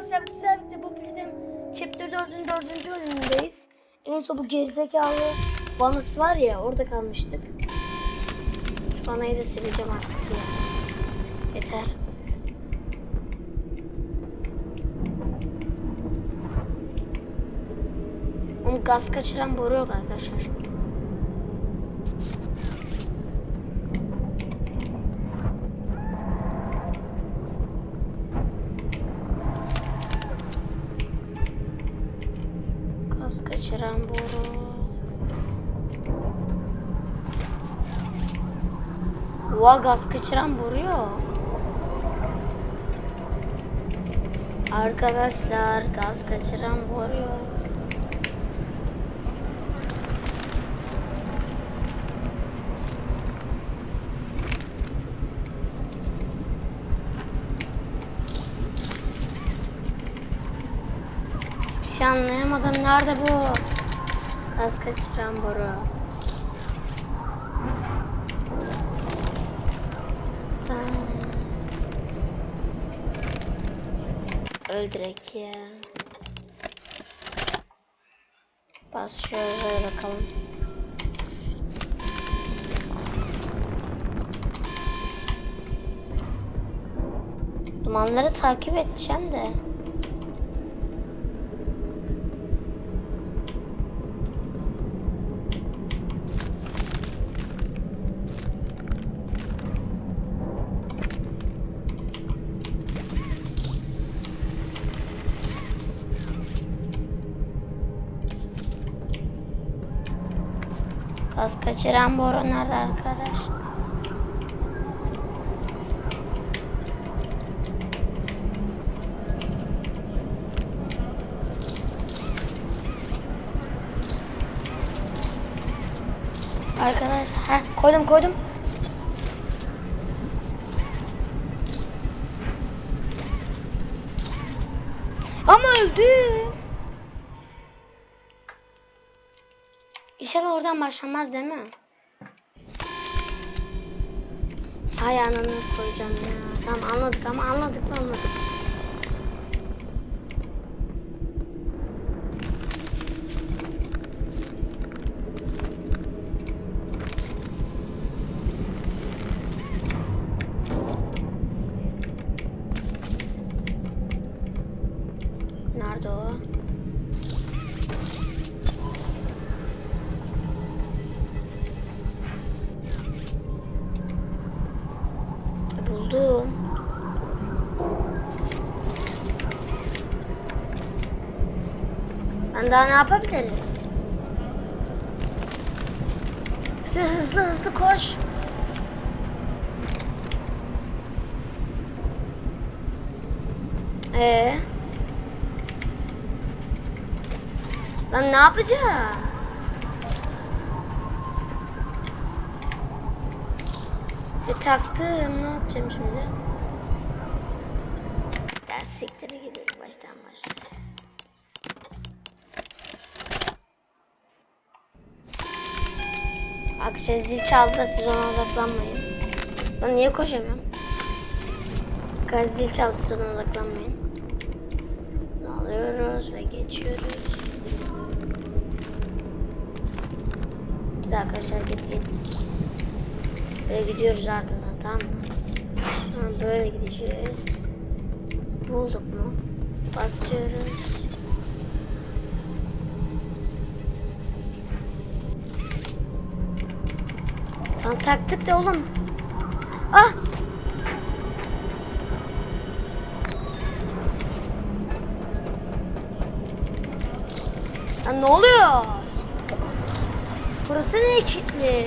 arkadaşlar güzel bir bu bildim. Chapter 4'ün 4. bölümündeyiz. En son bu gerizekalı Vanus var ya orada kalmıştık. Şu anayı da sileceğim artık ya. Yeter. Oğlum gaz kaçıran boru yok arkadaşlar. Gaz kaçıran boru. Oha gaz kaçıran boru yok. Arkadaşlar gaz kaçıran boru yok. Bir şey anlayamadım. Nerede bu? Gaz kaçıran boru. Öldürek ya. Bas şöyle bakalım. Dumanları takip edeceğim de. Gaz kaçıran boru nerede arkadaş? Arkadaş, ha koydum koydum. Oradan başlamaz değil mi? Hay koyacağım ya. Tamam anladık ama anladık mı anladık. Daha ne yapabilirim? Hızlı hızlı hızlı koş. Ee? Lan ne yapacağım? E taktım. Ne yapacağım şimdi? Ya siktir gidelim baştan başla. Akşam zil çaldı da siz ona odaklanmayın. Lan niye koşamıyorum? Gaz zil çaldı siz ona odaklanmayın. Alıyoruz ve geçiyoruz. Biz arkadaşlar git git. Böyle gidiyoruz ardından tamam mı? Böyle gideceğiz. Bulduk mu? Basıyoruz. Tamam taktık da oğlum. Ah! Lan ne oluyor? Burası ne kilitli?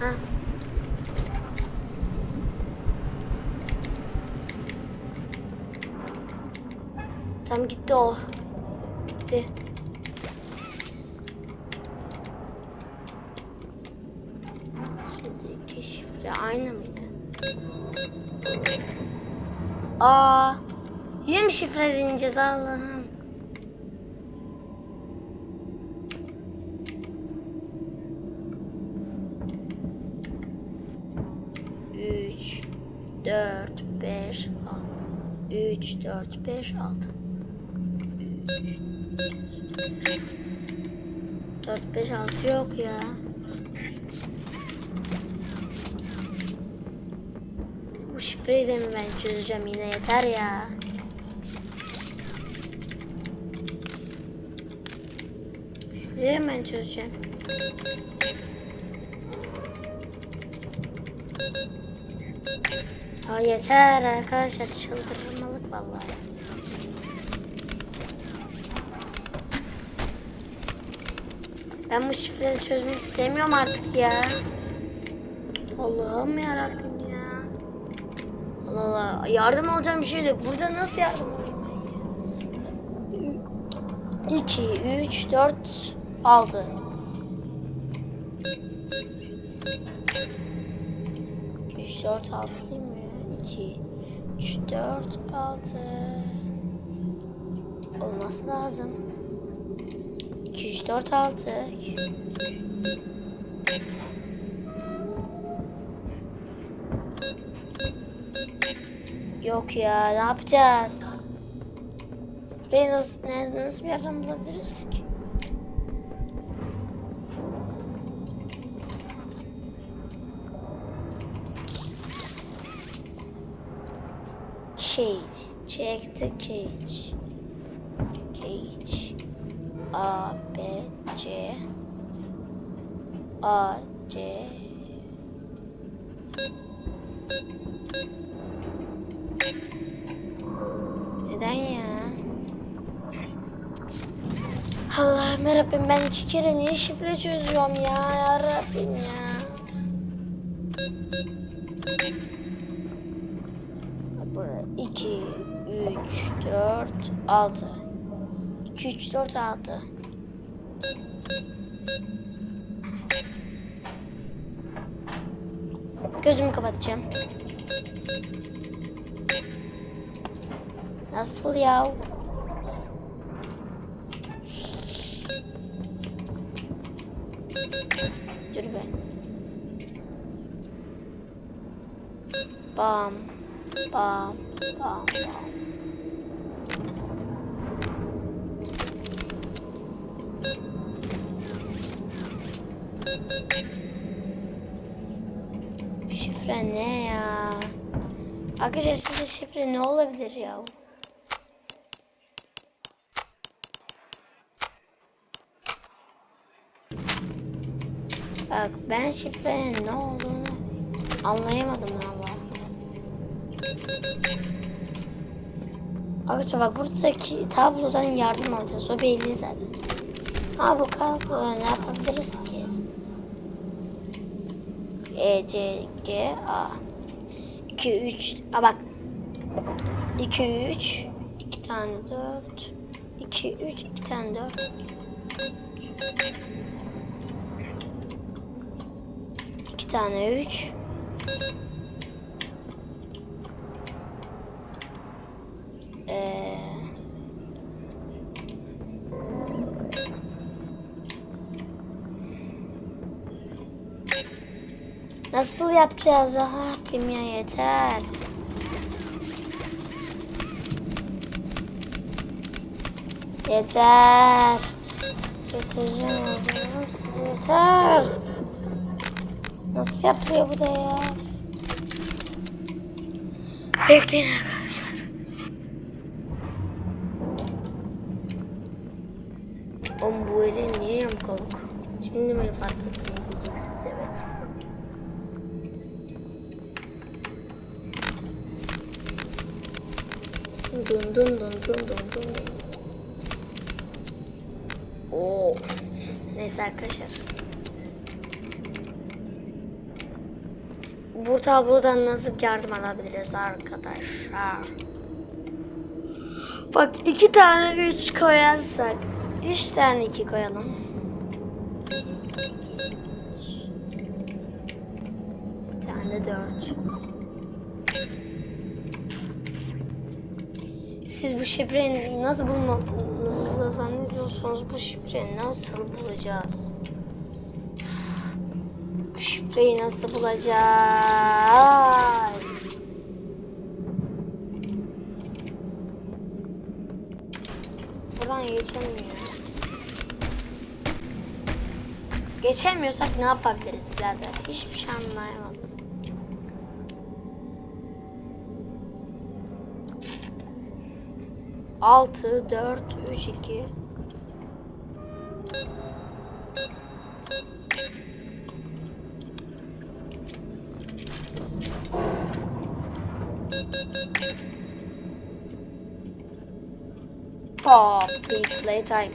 Ha. Tam gitti o. Gitti. Şimdi iki şifre aynı mıydı? Aa, yine mi şifre deneyeceğiz Allah'ım? Üç, dört, beş, altı. 3, 4, 5, 6. 4, 5, 6 yok ya. Bu şifreyi de mi ben çözeceğim yine yeter ya. Mi ben çözeceğim. Ya yeter arkadaşlar çıldırmalık vallahi. Ben bu şifreyi çözmek istemiyorum artık ya. Allah'ım ya Rabbim ya. Allah Allah. Yardım alacağım bir şey yok. Burada nasıl yardım alayım ben ya? 2, 3, 4, 6. Üç, dört, altı değil mi? İki, üç, dört, altı. Olması lazım. İki, üç, dört, altı. Yok ya, ne yapacağız? Burayı nasıl, ne- nasıl bir yerden bulabiliriz ki? Cage. Check the cage. Cage. A, B, C. A, C. Neden ya? Allah'ım yarabbim ben iki kere niye şifre çözüyorum ya yarabbim ya. Burada 2, 3, 4, 6. 2, 3, 4, 6. Gözümü kapatacağım. Nasıl ya? Dur be. Bam. Bam. Bam. Bam. Şifre ne ya? Arkadaşlar sizce şifre ne olabilir ya? Bak ben şifrenin ne olduğunu anlayamadım valla. Arkadaşlar bak buradaki tablodan yardım alacağız. O belli zaten. Ha bu tabloda ne yapabiliriz ki? E, C, G, A. 2, 3. A bak. 2, 3. 2 tane 4. 2, 3. 2 tane 4. 2 tane 3. Ee, nasıl yapacağız Rabbim ya yeter. Yeter. Getireceğim size yeter. Nasıl yapılıyor bu da ya? Bekleyin arkadaşlar. Oğlum bu elin niye yamuk Şimdi mi fark ettim diyeceksiniz evet. Dun dun dun dun dun dun. Oo. Neyse arkadaşlar. Bu tablodan nasıl yardım alabiliriz arkadaşlar? Bak iki tane üç koyarsak, üç tane iki koyalım. Bir tane dört. Siz bu şifreyi nasıl bulmamızı zannediyorsunuz? Bu şifreyi nasıl bulacağız? Burayı nasıl bulacağız? Buradan geçemiyor. Geçemiyorsak ne yapabiliriz birader? Hiçbir şey anlayamadım. Altı, dört, üç, iki, Pop, big playtime.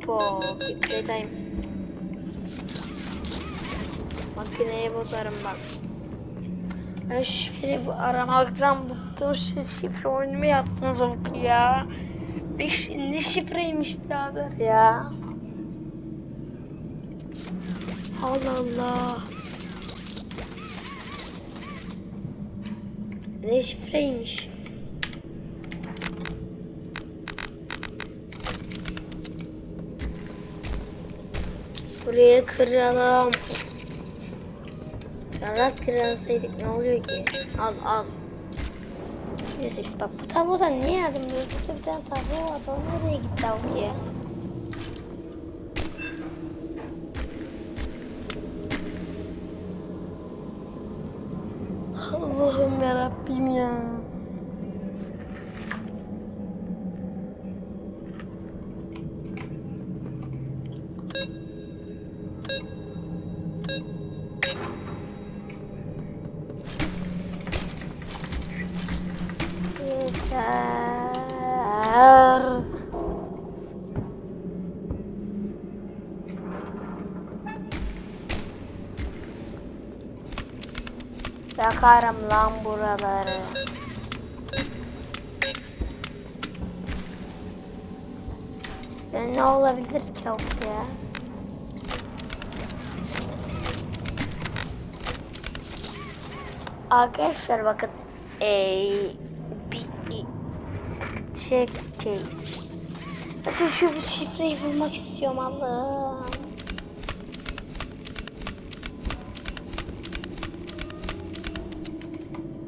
Pop, big playtime. Makineye bozarım bak. Ben bu aramaktan bıktım. Siz şifre oyunu mu yaptınız oku ya? Ne, ne şifreymiş birader ya? Allah Allah. Ne şifreymiş? Buraya kıralım. Ya rastgele ne oluyor ki? Al al. Neyse bak bu tablodan niye yardım ediyoruz? Burada bir tane tablo vardı. O nereye gitti abi ya? Allah'ım yarabbim ya. Yeter. Yakarım lan buraları. Ya ne olabilir ki ya? Arkadaşlar bakın. Eee bir çekil. Hadi şu şifreyi bulmak istiyorum Allah'ım.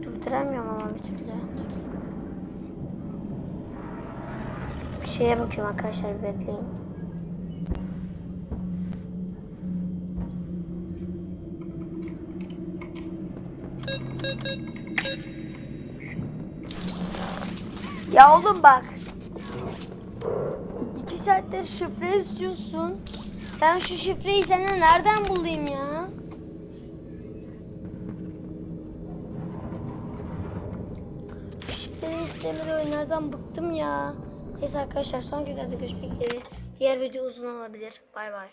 Durduramıyorum ama bir türlü. Bir şeye bakıyorum arkadaşlar bekleyin. Ya oğlum bak. İki saattir şifre istiyorsun. Ben şu şifreyi senden nereden bulayım ya? Şu şifreyi istemeli oyunlardan bıktım ya. Neyse arkadaşlar son videoda görüşmek üzere. Diğer video uzun olabilir. Bay bay.